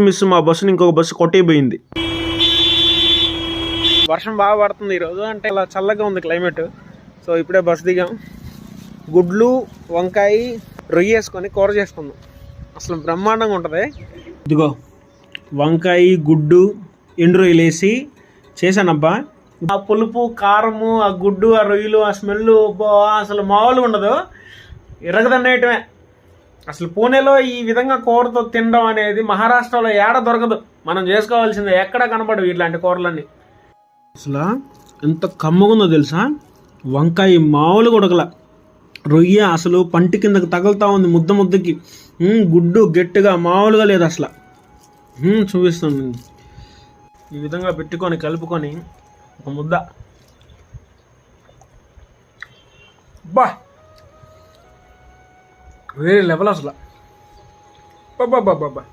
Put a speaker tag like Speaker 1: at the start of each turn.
Speaker 1: Miss మా బస్సుని ఇంకొక bus కొట్టేపోయింది. వర్షం బాగా పడుతుంది ఈరోజు అంటే ఇలా చల్లగా ఉంది క్లైమేట్ సో ఇప్పుడే బస్ దిగాం. గుడ్లు వంకాయ రొయ్య వేసుకొని కూర చేసుకుందాం. అసలు బ్రహ్మాండంగా ఉంటుంది. ఇదిగో వంకాయ గుడ్డు ఎండు రొయ్యలు వేసి చేశానబ్బా. ఆ పులుపు కారము ఆ గుడ్డు ఆ రొయ్యలు ఆ స్మెల్ అసలు మామూలుగా ఉండదు. ఇరగదన్నేయటమే అసలు పూణేలో ఈ విధంగా కూరతో తినడం అనేది మహారాష్ట్రలో ఏడ దొరకదు. మనం చేసుకోవాల్సిందే ఎక్కడ కనపడవు ఇట్లాంటి కూరలన్నీ. అసలు ఎంత కమ్మగుందో తెలుసా? వంకాయ మామూలు ఉడకల రొయ్య అసలు పంటి కిందకి తగులుతా ఉంది ముద్ద ముద్దకి. గుడ్డు గట్టిగా మామూలుగా లేదు అసలు. చూపిస్తాను ఈ విధంగా పెట్టుకొని కలుపుకొని ఒక ముద్ద. బా! వేరే లెవెల్ అసలు. బాబా బాబా